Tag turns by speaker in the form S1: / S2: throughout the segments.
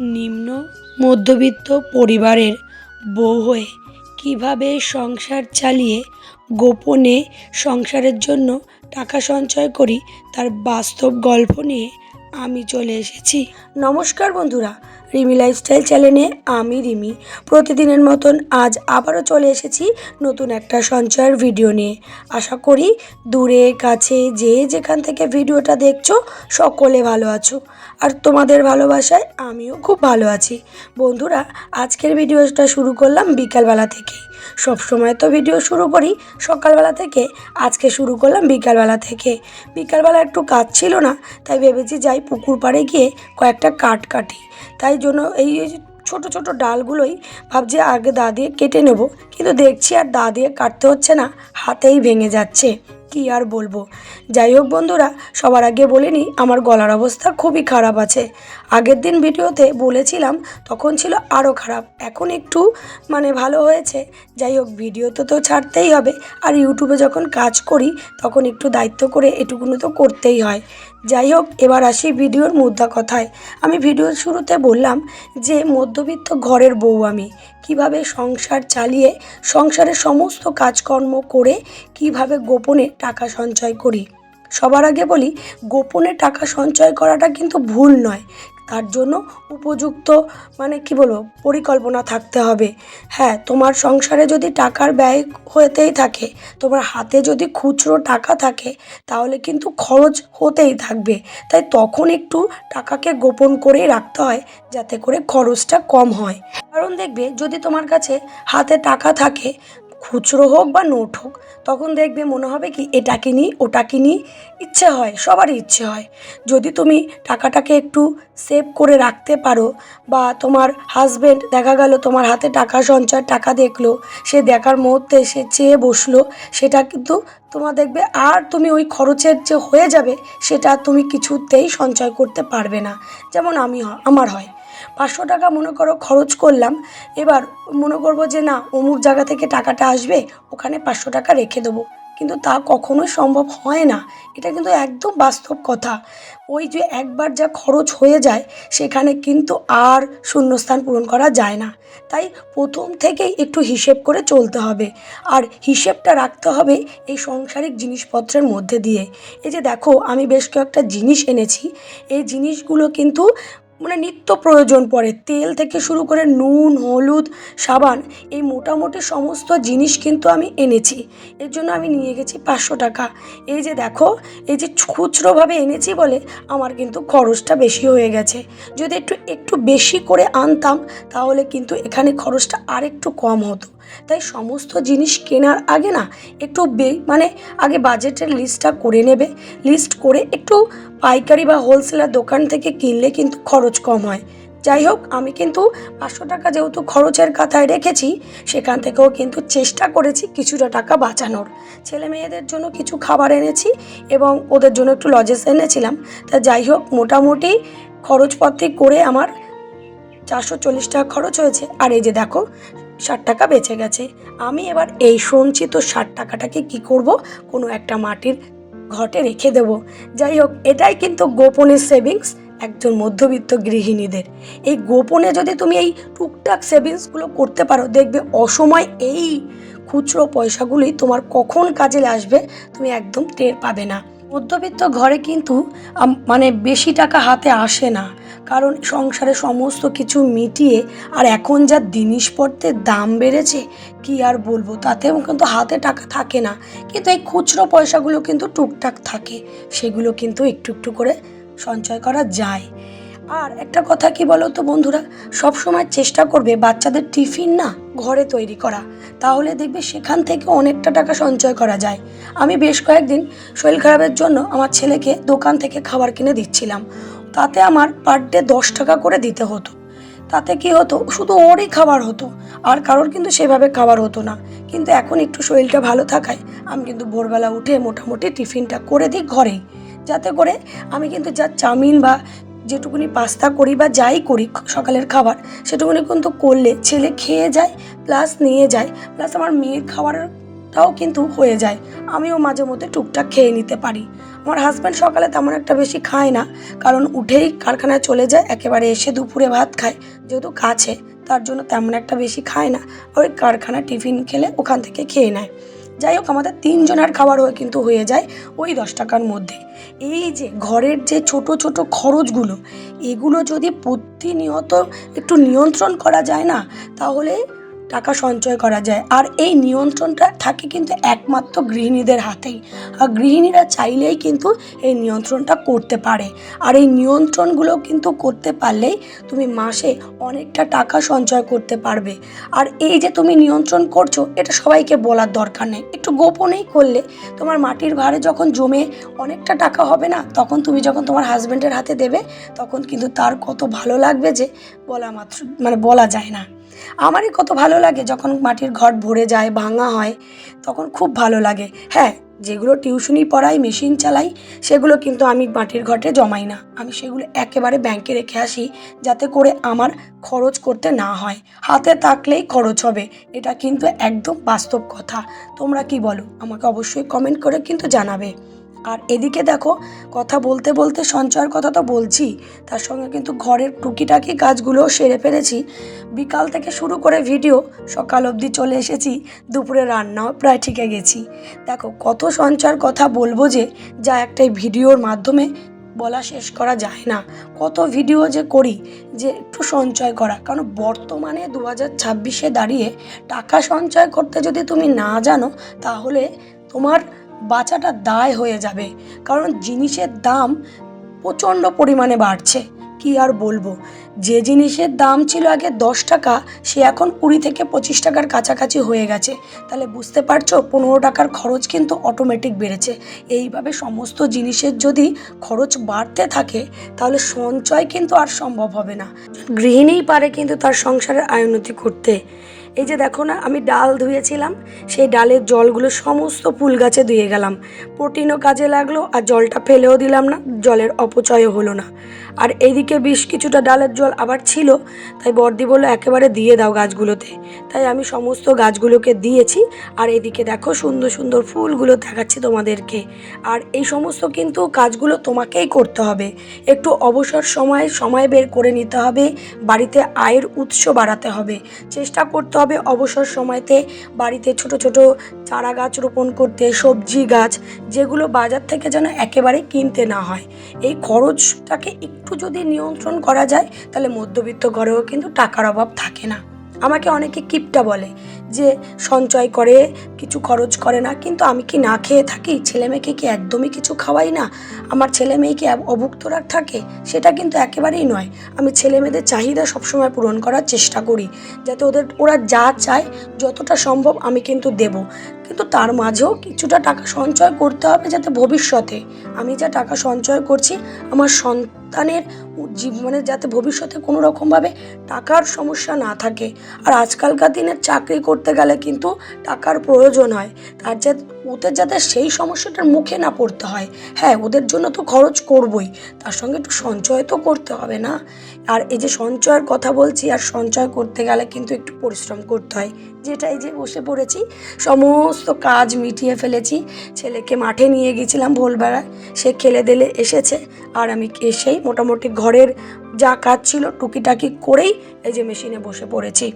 S1: নিম্ন মধ্যবিত্ত পরিবারের বউ হয়ে কীভাবে সংসার চালিয়ে গোপনে সংসারের জন্য টাকা সঞ্চয় করি, তার বাস্তব গল্প নিয়ে আমি চলে এসেছি। নমস্কার বন্ধুরা রিমি লাইফস্টাইল চ্যানেলে আমি রিমি। প্রতিদিনের মতন আজ আবারও চলে এসেছি নতুন একটা সঞ্চয়ের ভিডিও নিয়ে। আশা করি দূরে, কাছে, যে যেখান থেকে ভিডিওটা দেখছ, সকলে ভালো আছো। আর তোমাদের ভালোবাসায় আমিও খুব ভালো আছি। বন্ধুরা, আজকের ভিডিওটা শুরু করলাম বিকালবেলা থেকেই সবসময় তো ভিডিও শুরু করি সকালবেলা থেকে। আজকে শুরু করলাম বিকালবেলা থেকে। বিকালবেলা একটু কাজ ছিল না, তাই ভেবেছি যাই পুকুর পাড়ে গিয়ে কয়েকটা কাঠ কাটি। তাই জন্য এই ছোট ছোট ডালগুলোই ভাবছি আগে দা দিয়ে কেটে নেব। কিন্তু দেখছি আর দা দিয়ে কাটতে হচ্ছে না, হাতেই ভেঙে যাচ্ছে। কি আর বলব? যাই হোক বন্ধুরা, সবার আগে বলে নিই, আমার গলার অবস্থা খুবই খারাপ আছে। আগের দিন ভিডিওতে বলেছিলাম, তখন ছিল আরও খারাপ, এখন একটু মানে ভালো হয়েছে। যাই হোক ভিডিও তো তো ছাড়তেই হবে, আর ইউটিউবে যখন কাজ করি, তখন একটু দায়িত্ব করে এটুকুনো তো করতেই হয়। যাই হোক এবার আসি ভিডিওর মুদ্রা কথায়। আমি ভিডিওর শুরুতে বললাম যে, মধ্যবিত্ত ঘরের বউ আমি। কীভাবে সংসার চালিয়ে, সংসারের সমস্ত কাজকর্ম করে কীভাবে গোপনে টাকা সঞ্চয় করি? সবার আগে বলি, গোপনে টাকা সঞ্চয় করাটা কিন্তু ভুল নয়। তার জন্য উপযুক্ত মানে কি বলব, পরিকল্পনা থাকতে হবে। হ্যাঁ তোমার সংসারে যদি টাকার ব্যয় হতেই থাকে, তোমার হাতে যদি খুচরো টাকা থাকে, তাহলে কিন্তু খরচ হতেই থাকবে। তাই তখন একটু টাকাকে গোপন করেই রাখতে হয়, যাতে করে খরচটা কম হয়। কারণ দেখবে, যদি তোমার কাছে হাতে টাকা থাকে খুচরো হোক বা নোট হোক, তখন দেখবে মনে হবে কি এটা কিনি ওটা কিনি ইচ্ছে হয়, সবারই ইচ্ছে হয়। যদি তুমি টাকাটাকে একটু সেভ করে রাখতে পারো বা তোমার হাজবেন্ড দেখা গেল তোমার হাতে টাকা সঞ্চয়, টাকা দেখল, সে দেখার মুহূর্তে সে চেয়ে বসল, সেটা কিন্তু তোমার দেখবে আর তুমি ওই খরচের যে হয়ে যাবে, সেটা তুমি কিছুতেই সঞ্চয় করতে পারবে না। যেমন আমি আমার হয়। পাঁচশো টাকা মনে করো খরচ করলাম, এবার মনে করব যে না, অমুক জায়গা থেকে টাকাটা আসবে, ওখানে পাঁচশো টাকা রেখে দেবো। কিন্তু তা কখনোই সম্ভব হয় না। এটা কিন্তু একদম বাস্তব কথা। ওই যে একবার যা খরচ হয়ে যায়, সেখানে কিন্তু আর শূন্যস্থান পূরণ করা যায় না। তাই প্রথম থেকেই একটু হিসেব করে চলতে হবে। আর হিসেবটা রাখতে হবে এই সংসারিক জিনিসপত্রের মধ্যে দিয়ে। এই যে দেখো, আমি বেশ কয়েকটা জিনিস এনেছি। এই জিনিসগুলো কিন্তু মানে নিত্য প্রয়োজন পড়ে। তেল থেকে শুরু করে নুন, হলুদ, সাবান এই মোটামুটি সমস্ত জিনিস কিন্তু আমি এনেছি। এর জন্য আমি নিয়ে গেছি পাঁচশো টাকা। এই যে দেখো, এই যে খুচরোভাবে এনেছি বলে আমার কিন্তু খরচটা বেশি হয়ে গেছে। যদি একটু একটু বেশি করে আনতাম তাহলে কিন্তু এখানে খরচটা আর একটু কম হতো। তাই সমস্ত জিনিস কেনার আগে না একটু বে মানে আগে বাজেটের লিস্টটা করে নেবে। লিস্ট করে একটু পাইকারি বা হোলসেলার দোকান থেকে কিনলে কিন্তু খরচ কম হয়। যাই হোক, আমি কিন্তু পাঁচশো টাকা যেহেতু খরচের কাথায় রেখেছি, সেখান থেকেও কিন্তু চেষ্টা করেছি কিছুটা টাকা বাঁচানোর। ছেলে মেয়েদের জন্য কিছু খাবার এনেছি এবং ওদের জন্য একটু লজেস এনেছিলাম। তা যাই হোক, মোটামুটি খরচপত্রে করে আমার চারশো চল্লিশ টাকা খরচ হয়েছে। আর এই যে দেখো ষাট টাকা বেঁচে গেছে। আমি এবার এই সঞ্চিত ষাট টাকাটাকে কি করব? কোনো একটা মাটির ঘটে রেখে দেব। যাই হোক, এটাই কিন্তু গোপনে সেভিংস একজন মধ্যবিত্ত গৃহিণীদের। এই গোপনে যদি তুমি এই টুকটাক সেভিংসগুলো করতে পারো, দেখবে অসময় এই খুচরো পয়সাগুলি তোমার কখন কাজে আসবে তুমি একদম টের পাবে না। মধ্যবিত্ত ঘরে কিন্তু মানে বেশি টাকা হাতে আসে না। কারণ সংসারে সমস্ত কিছু মিটিয়ে আর এখন যা জিনিসপত্রের দাম বেড়েছে, কি আর বলব? তাতেও কিন্তু হাতে টাকা থাকে না। কিন্তু এই খুচরো পয়সাগুলো কিন্তু টুকটাক থাকে। সেগুলো কিন্তু একটু একটু করে সঞ্চয় করা যায়। আর একটা কথা কি বলো তো বন্ধুরা? সব সময় চেষ্টা করবে বাচ্চাদের টিফিন না ঘরে তৈরি করা। তাহলে দেখবে সেখান থেকে অনেকটা টাকা সঞ্চয় করা যায়। আমি বেশ কয়েকদিন শরীর খারাপের জন্য আমার ছেলেকে দোকান থেকে খাবার কিনে দিচ্ছিলাম। তাতে আমার পার ডে দশ টাকা করে দিতে হতো। তাতে কি হতো? শুধু ওরই খাবার হতো। আর কারোর কিন্তু সেভাবে খাবার হতো না। কিন্তু এখন একটু শরীরটা ভালো থাকায় আমি কিন্তু ভোরবেলা উঠে মোটামুটি টিফিনটা করে দিই ঘরেই। যাতে করে আমি কিন্তু যা চাউমিন বা যেটুকুনি পাস্তা করি বা যাই করি সকালের খাবার, সেটুকুনি কিন্তু করলে ছেলে খেয়ে যায় প্লাস নিয়ে যায় প্লাস আমার মেয়ের খাবারের ওটাও কিন্তু হয়ে যায়। আমিও মাঝে মধ্যে টুকটাক খেয়ে নিতে পারি। আমার হাজব্যান্ড সকালে তেমন একটা বেশি খায় না। কারণ উঠেই কারখানায় চলে যায়, একেবারে এসে দুপুরে ভাত খায়। যেহেতু কাছে, তার জন্য তেমন একটা বেশি খায় না। ওই কারখানা টিফিন খেলে ওখান থেকে খেয়ে নেয়। যাই হোক, আমাদের তিনজনের খাবার হয়ে কিন্তু হয়ে যায় ওই দশ টাকার মধ্যে। এই যে ঘরের যে ছোট ছোট খরচগুলো, এগুলো যদি প্রতিনিয়ত একটু নিয়ন্ত্রণ করা যায় না, তাহলে টাকা সঞ্চয় করা যায়। আর এই নিয়ন্ত্রণটা থাকে কিন্তু একমাত্র গৃহিণীদের হাতেই। আর গৃহিণীরা চাইলেই কিন্তু এই নিয়ন্ত্রণটা করতে পারে। আর এই নিয়ন্ত্রণগুলো কিন্তু করতে পারলেই তুমি মাসে অনেকটা টাকা সঞ্চয় করতে পারবে। আর এই যে তুমি নিয়ন্ত্রণ করছ, এটা সবাইকে বলার দরকার নেই। একটু গোপনেই করলে তোমার মাটির ভাড়ে যখন জমে অনেকটা টাকা হবে না, তখন তুমি যখন তোমার হাজব্যান্ডের হাতে দেবে, তখন কিন্তু তার কত ভালো লাগবে যে বলা মাত্র মানে বলা যায় না। আমারই কত ভালো লাগে যখন মাটির ঘর ভরে যায়, ভাঙা হয়, তখন খুব ভালো লাগে। হ্যাঁ যেগুলো টিউশনি পড়াই, মেশিন চালাই, সেগুলো কিন্তু আমি মাটির ঘটে জমাই না। আমি সেগুলো একেবারে ব্যাংকে রেখে আসি যাতে করে আমার খরচ করতে না হয়। হাতে থাকলেই খরচ হবে। এটা কিন্তু একদম বাস্তব কথা। তোমরা কি বলো? আমাকে অবশ্যই কমেন্ট করে কিন্তু জানাবে। আর এদিকে দেখো, কথা বলতে বলতে সঞ্চয়ের কথা তো বলছি, তার সঙ্গে কিন্তু ঘরের টুকিটাকি কাজগুলো সেরে ফেলেছি। বিকাল থেকে শুরু করে ভিডিও, সকাল অবধি চলে এসেছি, দুপুরে রান্নাও প্রায় ঠিকে গেছি। দেখো, কত সঞ্চয়ের কথা বলব যে, যা একটা ভিডিওর মাধ্যমে বলা শেষ করা যায় না। কত ভিডিও যে করি যে একটু সঞ্চয় করা। কারণ বর্তমানে দু হাজার ছাব্বিশে দাঁড়িয়ে টাকা সঞ্চয় করতে যদি তুমি না জানো, তাহলে তোমার বাঁচাটা দায় হয়ে যাবে, কারণ জিনিসের দাম প্রচণ্ড পরিমাণে বাড়ছে। কি আর বলব? যে জিনিসের দাম ছিল আগে দশ টাকা, সে এখন কুড়ি থেকে পঁচিশ টাকার কাছাকাছি হয়ে গেছে। তাহলে বুঝতে পারছ, পনেরো টাকার খরচ কিন্তু অটোমেটিক বেড়েছে। এইভাবে সমস্ত জিনিসের যদি খরচ বাড়তে থাকে, তাহলে সঞ্চয় কিন্তু আর সম্ভব হবে না। গৃহিণীই পারে কিন্তু তার সংসারের আয়োনতি করতে। এই যে দেখো না, আমি ডাল ধুয়েছিলাম, সেই ডালের জলগুলো সমস্ত ফুল গাছে ধুয়ে গেলাম। প্রোটিনও কাজে লাগল আর জলটা ফেলেও দিলাম না, জলের অপচয়ও হলো না। আর এইদিকে বেশ কিছুটা ডালের জল আবার ছিল, তাই বর্দি বলল, একেবারে দিয়ে দাও গাছগুলোতে। তাই আমি সমস্ত গাছগুলোকে দিয়েছি, আর এদিকে দেখো সুন্দর সুন্দর ফুলগুলো দেখাচ্ছি তোমাদেরকে। আর এই সমস্ত কিন্তু কাজগুলো তোমাকেই করতে হবে। একটু অবসর সময় সময় বের করে নিতে হবে, বাড়িতে আয়ের উৎস বাড়াতে হবে। চেষ্টা করতে হবে অবসর সময়তে বাড়িতে ছোট ছোট চারা গাছ রোপণ করতে, সবজি গাছ, যেগুলো বাজার থেকে যেন একেবারে কিনতে না হয়। এই খরচটাকে একটু যদি নিয়ন্ত্রণ করা যায়, তাহলে মধ্যবিত্ত ঘরেও কিন্তু টাকার অভাব থাকে না। আমাকে অনেকে কিপটা বলে যে, সঞ্চয় করে, কিছু খরচ করে না, কিন্তু আমি কি না খেয়ে থাকি? ছেলে মেয়েকে কি একদমই কিছু খাওয়াই না? আমার ছেলে মেয়েকে অভুক্ত রাখ থাকে? সেটা কিন্তু একেবারেই নয়। আমি ছেলে মেয়েদের চাহিদা সবসময় পূরণ করার চেষ্টা করি, যাতে ওদের, ওরা যা চায়, যতটা সম্ভব আমি কিন্তু দেব। কিন্তু তার মাঝেও কিছুটা টাকা সঞ্চয় করতে হবে, যাতে ভবিষ্যতে আমি যা টাকা সঞ্চয় করছি, আমার সন্তানের জীবনে যাতে ভবিষ্যতে কোনো রকমভাবে টাকার সমস্যা না থাকে। আর আজকালকার দিনের চাকরি করতে গেলে কিন্তু টাকার প্রয়োজন হয়। তার যে ওদের যাতে সেই সমস্যাটার মুখে না পড়তে হয়। হ্যাঁ ওদের জন্য তো খরচ করবই। তার সঙ্গে একটু সঞ্চয় তো করতে হবে না? আর এই যে সঞ্চয়ের কথা বলছি, আর সঞ্চয় করতে গেলে কিন্তু একটু পরিশ্রম করতে হয়। যেটা এই যে বসে পড়েছি, সমস্ত কাজ মিটিয়ে ফেলেছি। ছেলেকে মাঠে নিয়ে গেছিলাম ভোরবেলায়। সে খেলে দিলে এসেছে। আর আমি এসেই মোটামুটি ঘরের যা কাজ ছিল টুকিটাকি করেই এই যে মেশিনে বসে পড়েছি।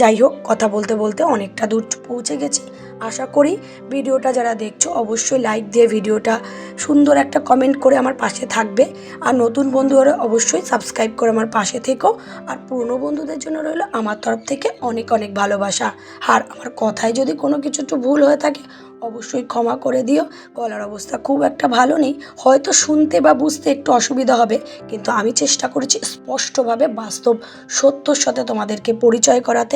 S1: যাই হোক কথা বলতে বলতে অনেকটা দূর পৌঁছে গেছি। আশা করি ভিডিওটা যারা দেখছ অবশ্যই লাইক দিয়ে ভিডিওটা সুন্দর একটা কমেন্ট করে আমার পাশে থাকবে। আর নতুন বন্ধুরা অবশ্যই সাবস্ক্রাইব করে আমার পাশে থেকো। আর পুরনো বন্ধুদের জন্য রইল আমার তরফ থেকে অনেক অনেক ভালোবাসা। আর আমার কথায় যদি কোনো কিছু একটু ভুল হয়ে থাকে, অবশ্যই ক্ষমা করে দিও। গলার অবস্থা খুব একটা ভালো নেই। হয়তো শুনতে বা বুঝতে একটু অসুবিধা হবে, কিন্তু আমি চেষ্টা করেছি স্পষ্টভাবে বাস্তব সত্যর সাথে তোমাদেরকে পরিচয় করাতে।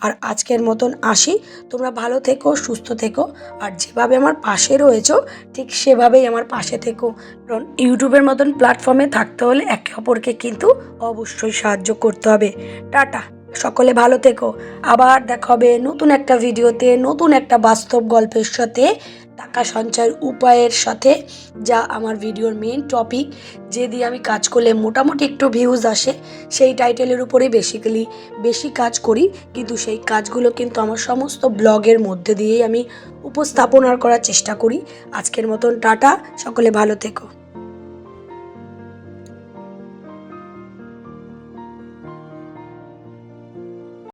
S1: আর আজকের মতন আসি। তোমরা ভালো থেকো, সুস্থ থেকো। আর যেভাবে আমার পাশে রয়েছো, ঠিক সেভাবেই আমার পাশে থেকো। কারণ ইউটিউবের মতন প্ল্যাটফর্মে থাকতে হলে একে অপরকে কিন্তু অবশ্যই সাহায্য করতে হবে। টাটা। সকলে ভালো থেকো। আবার দেখা হবে নতুন একটা ভিডিওতে, নতুন একটা বাস্তব গল্পের সাথে, টাকা সঞ্চয়ের উপায়ের সাথে, যা আমার ভিডিওর মেন টপিক যে দিয়ে আমি কাজ করলে মোটামুটি একটু ভিউজ আসে, সেই টাইটেলের উপরেই বেসিক্যালি বেশি কাজ করি। কিন্তু সেই কাজগুলো কিন্তু আমার সমস্ত ব্লগের মধ্যে দিয়েই আমি উপস্থাপনা করার চেষ্টা করি। আজকের মতন টাটা, সকলে ভালো থেকো।